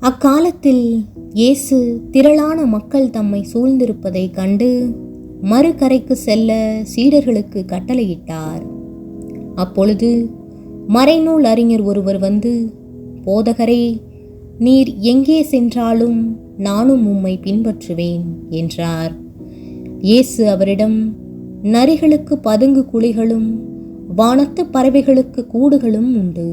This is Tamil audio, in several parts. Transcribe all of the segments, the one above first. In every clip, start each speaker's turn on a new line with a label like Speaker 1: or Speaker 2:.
Speaker 1: அக்காலத்தில் இயேசு திரளான மக்கள் தம்மை சூழ்ந்திருப்பதை கண்டு மறுகரைக்கு செல்ல சீடர்களுக்கு கட்டளையிட்டார். அப்பொழுது மறைநூல் அறிஞர் ஒருவர் வந்து போதகரே நீர் எங்கே சென்றாலும் நானும் உம்மை பின்பற்றுவேன் என்றார். இயேசு அவரிடம் நரிகளுக்கு பதுங்கு குழிகளும் வானத்து பறவைகளுக்கு கூடுகளும் உண்டு.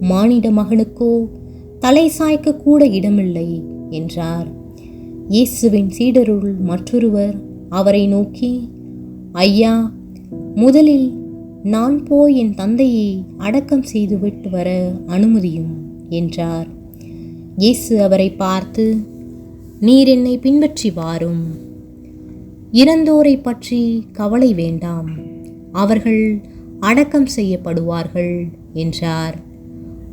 Speaker 1: மானிட மகனுக்கோ தலை சாய்க்க கூட இடமில்லை என்றார். இயேசுவின் சீடருள் மற்றொருவர் அவரை நோக்கி ஐயா முதலில் நான் போய் என் தந்தையை அடக்கம் செய்துவிட்டு வர அனுமதியும் என்றார். இயேசு அவரை பார்த்து நீர் என்னை பின்பற்றி வாரும். இறந்தோரை பற்றி கவலை வேண்டாம். அவர்கள் அடக்கம் செய்யப்படுவார்கள் என்றார்.